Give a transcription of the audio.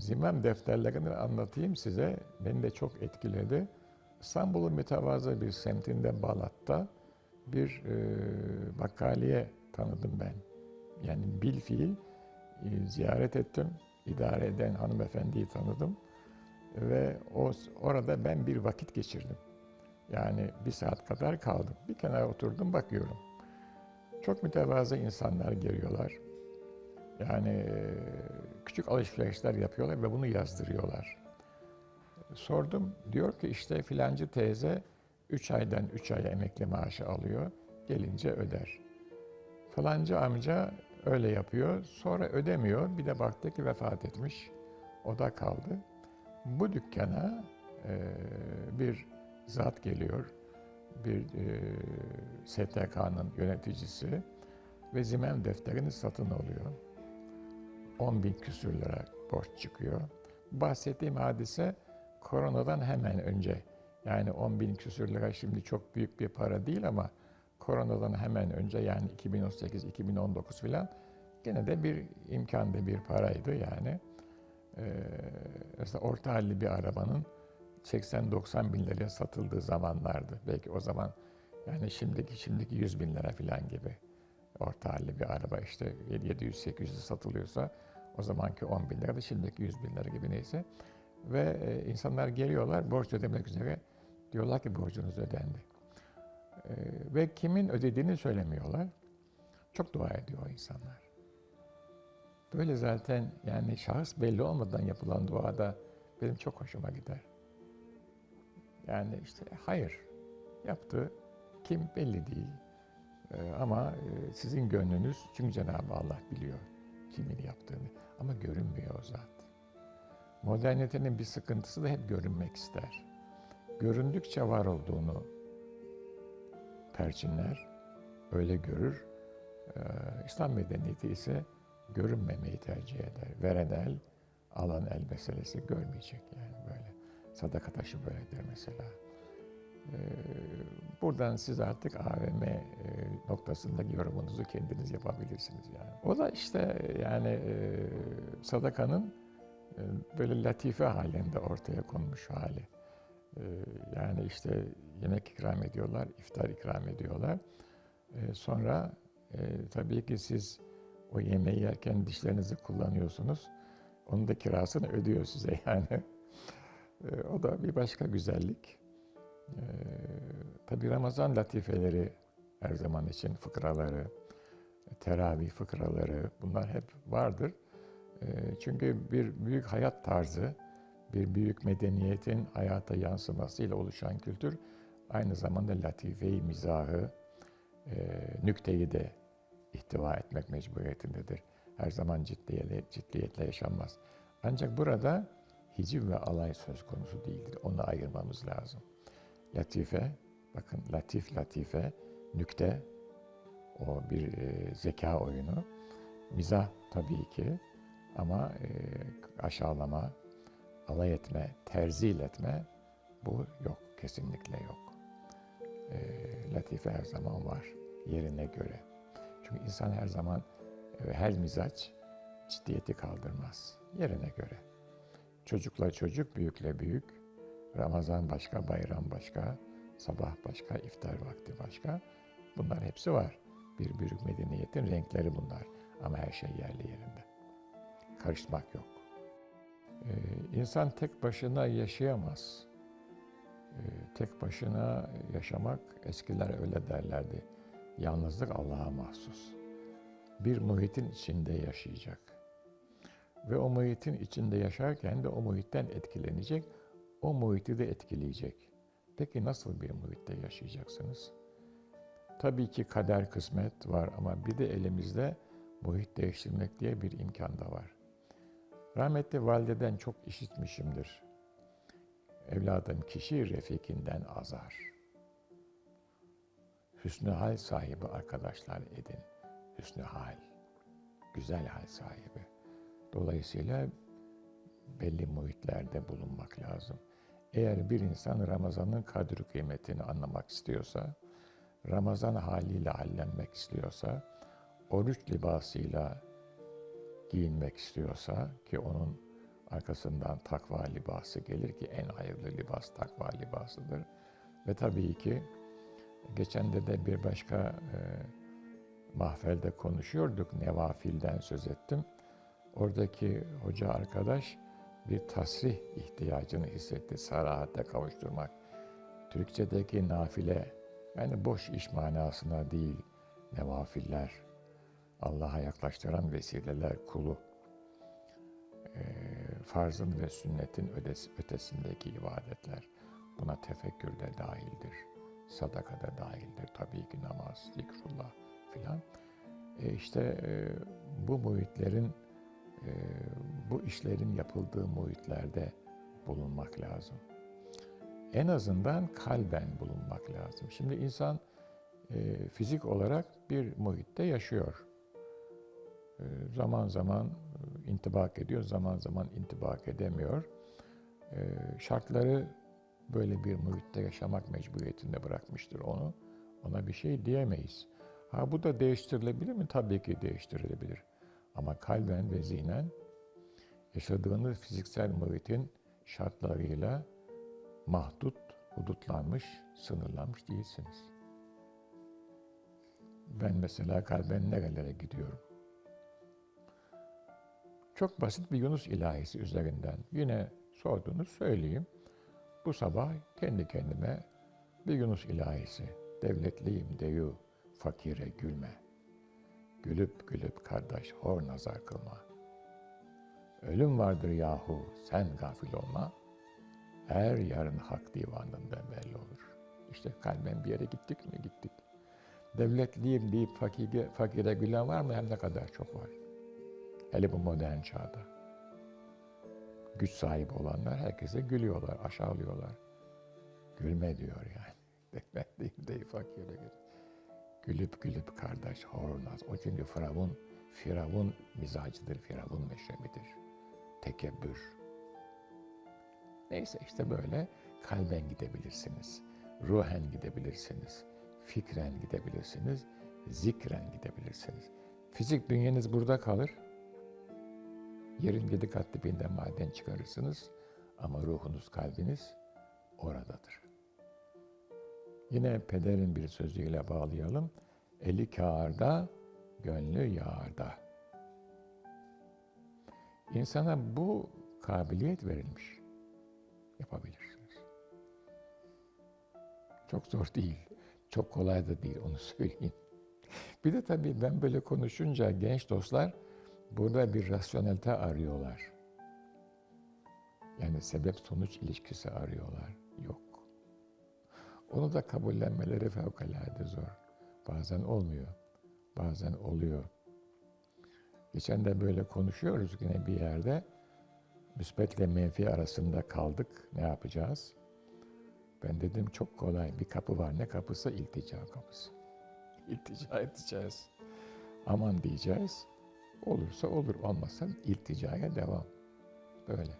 Zimem defterlerini anlatayım size. Beni de çok etkiledi. İstanbul'un mütevazı bir semtinde Balat'ta bir e, bakkaliye tanıdım ben. Yani bil fiil e, ziyaret ettim. İdare eden hanımefendiyi tanıdım. Ve o orada ben bir vakit geçirdim. Yani bir saat kadar kaldım. Bir kenara oturdum bakıyorum. Çok mütevazı insanlar geliyorlar. Yani küçük alışverişler yapıyorlar ve bunu yazdırıyorlar. Sordum, diyor ki işte filancı teyze 3 aydan 3 aya emekli maaşı alıyor, gelince öder. Falancı amca öyle yapıyor, sonra ödemiyor, bir de baktı ki vefat etmiş, o da kaldı. Bu dükkana e, bir zat geliyor, bir e, STK'nın yöneticisi ve zimem defterini satın alıyor. 10 bin küsür lira borç çıkıyor. Bahsettiğim hadise koronadan hemen önce. Yani 10 bin küsür lira şimdi çok büyük bir para değil ama koronadan hemen önce yani 2018-2019 filan gene de bir imkanda bir paraydı yani. Ee, mesela orta halli bir arabanın 80-90 bin liraya satıldığı zamanlardı. Belki o zaman yani şimdiki şimdiki 100 bin lira filan gibi orta halli bir araba işte 700-800 satılıyorsa o zamanki 10 bin lira da şimdiki 100 bin lira gibi neyse. Ve e, insanlar geliyorlar borç ödemek üzere diyorlar ki borcunuz ödendi. E, ve kimin ödediğini söylemiyorlar. Çok dua ediyor insanlar. Böyle zaten yani şahıs belli olmadan yapılan duada benim çok hoşuma gider. Yani işte hayır yaptı kim belli değil. Ee, ama e, sizin gönlünüz çünkü Cenab-ı Allah biliyor kimin yaptığını ama görünmüyor o zat. Modernitenin bir sıkıntısı da hep görünmek ister. Göründükçe var olduğunu perçinler, öyle görür. Ee, İslam medeniyeti ise görünmemeyi tercih eder. Veren el, alan el meselesi görmeyecek yani böyle. Sadaka taşı böyledir mesela. Ee, buradan siz artık AVM e, noktasındaki yorumunuzu kendiniz yapabilirsiniz yani. O da işte yani e, sadakanın e, böyle latife halinde ortaya konmuş hali. E, yani işte yemek ikram ediyorlar, iftar ikram ediyorlar. E, sonra e, tabii ki siz o yemeği yerken dişlerinizi kullanıyorsunuz. Onun da kirasını ödüyor size yani. E, o da bir başka güzellik. Ee, tabi Ramazan latifeleri her zaman için fıkraları, teravih fıkraları bunlar hep vardır. Ee, çünkü bir büyük hayat tarzı, bir büyük medeniyetin hayata yansımasıyla oluşan kültür aynı zamanda latifeyi, mizahı, e, nükteyi de ihtiva etmek mecburiyetindedir. Her zaman ciddiyetle, ciddiyetle yaşanmaz. Ancak burada hiciv ve alay söz konusu değildir. Onu ayırmamız lazım. Latife, bakın latif latife, nükte, o bir e, zeka oyunu. Mizah tabii ki ama e, aşağılama, alay etme, terzil etme bu yok, kesinlikle yok. E, latife her zaman var, yerine göre. Çünkü insan her zaman, e, her mizaç ciddiyeti kaldırmaz, yerine göre. Çocukla çocuk, büyükle büyük, Ramazan başka, bayram başka, sabah başka, iftar vakti başka. Bunlar hepsi var. Bir büyük medeniyetin renkleri bunlar. Ama her şey yerli yerinde. Karışmak yok. Ee, insan tek başına yaşayamaz. Ee, tek başına yaşamak, eskiler öyle derlerdi. Yalnızlık Allah'a mahsus. Bir muhitin içinde yaşayacak. Ve o muhitin içinde yaşarken de o muhitten etkilenecek, o muhiti de etkileyecek. Peki nasıl bir muhitte yaşayacaksınız? Tabii ki kader kısmet var ama bir de elimizde muhit değiştirmek diye bir imkan da var. Rahmetli valideden çok işitmişimdir. Evladım kişi refikinden azar. Hüsnü hal sahibi arkadaşlar edin. Hüsnü hal, güzel hal sahibi. Dolayısıyla belli muhitlerde bulunmak lazım. Eğer bir insan Ramazan'ın kadri kıymetini anlamak istiyorsa, Ramazan haliyle hallenmek istiyorsa, oruç libasıyla giyinmek istiyorsa ki onun Arkasından takva libası gelir ki en hayırlı libas takva libasıdır. Ve tabii ki geçen de de bir başka e, mahfelde konuşuyorduk. Nevafilden söz ettim. Oradaki hoca arkadaş bir tasrih ihtiyacını hissetti. Sarahate kavuşturmak. Türkçedeki nafile yani boş iş manasına değil. Nevafiller. Allah'a yaklaştıran vesileler kulu. Ee, farzın ve sünnetin ötesi- ötesindeki ibadetler. Buna tefekkür de dahildir. Sadaka da dahildir. Tabii ki namaz, zikrullah filan. E işte e, bu muhitlerin, e, bu işlerin yapıldığı muhitlerde bulunmak lazım. En azından kalben bulunmak lazım. Şimdi insan e, fizik olarak bir muhitte yaşıyor. E, zaman zaman e, intibak ediyor, zaman zaman intibak edemiyor. E, şartları böyle bir muhitte yaşamak mecburiyetinde bırakmıştır onu. Ona bir şey diyemeyiz. Ha bu da değiştirilebilir mi? Tabii ki değiştirilebilir. Ama kalben ve zihnen yaşadığınız fiziksel muhitin şartlarıyla mahdut, hudutlanmış, sınırlanmış değilsiniz. Ben mesela kalben nerelere gidiyorum? Çok basit bir Yunus ilahisi üzerinden yine sorduğunu söyleyeyim. Bu sabah kendi kendime bir Yunus ilahisi. Devletliyim deyu, fakire gülme. Gülüp gülüp kardeş hor nazar kılma. Ölüm vardır yahu sen gafil olma. Er yarın hak divanında belli olur. İşte kalben bir yere gittik mi gittik. Devletliyim deyip fakire, fakire gülen var mı? Hem ne kadar çok var. Hele bu modern çağda. Güç sahibi olanlar herkese gülüyorlar, aşağılıyorlar. Gülme diyor yani. Devletliyim deyip fakire gül. Gülüp gülüp kardeş hornaz. O çünkü Firavun, Firavun mizacıdır, Firavun meşrebidir. Tekebbür. Neyse işte böyle kalben gidebilirsiniz. Ruhen gidebilirsiniz. Fikren gidebilirsiniz. Zikren gidebilirsiniz. Fizik bünyeniz burada kalır. Yerin yedi kat dibinden maden çıkarırsınız. Ama ruhunuz, kalbiniz oradadır. Yine pederin bir sözüyle bağlayalım. Eli kârda, gönlü yağarda. İnsana bu kabiliyet verilmiş. Yapabilirsiniz. Çok zor değil. Çok kolay da değil onu söyleyeyim. Bir de tabii ben böyle konuşunca genç dostlar burada bir rasyonelite arıyorlar. Yani sebep sonuç ilişkisi arıyorlar. Yok. Onu da kabullenmeleri fevkalade zor. Bazen olmuyor. Bazen oluyor. Geçen de böyle konuşuyoruz yine bir yerde. Müsbetle menfi arasında kaldık. Ne yapacağız? Ben dedim çok kolay. Bir kapı var. Ne kapısı? İltica kapısı. İltica edeceğiz. Aman diyeceğiz. Olursa olur. Olmazsa ilticaya devam. Böyle.